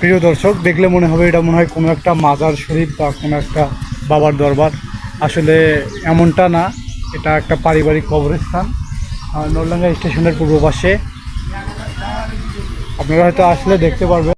প্রিয় দর্শক, দেখলে মনে হবে এটা মনে হয় কোনো একটা মাজার শরীফ বা কোনো একটা বাবার দরবার। আসলে এমনটা না, এটা একটা পারিবারিক কবরস্থান। নরলাঙ্গা স্টেশনের পূর্ব পাশে। আপনারা হয়তো আসলে দেখতে পারবেন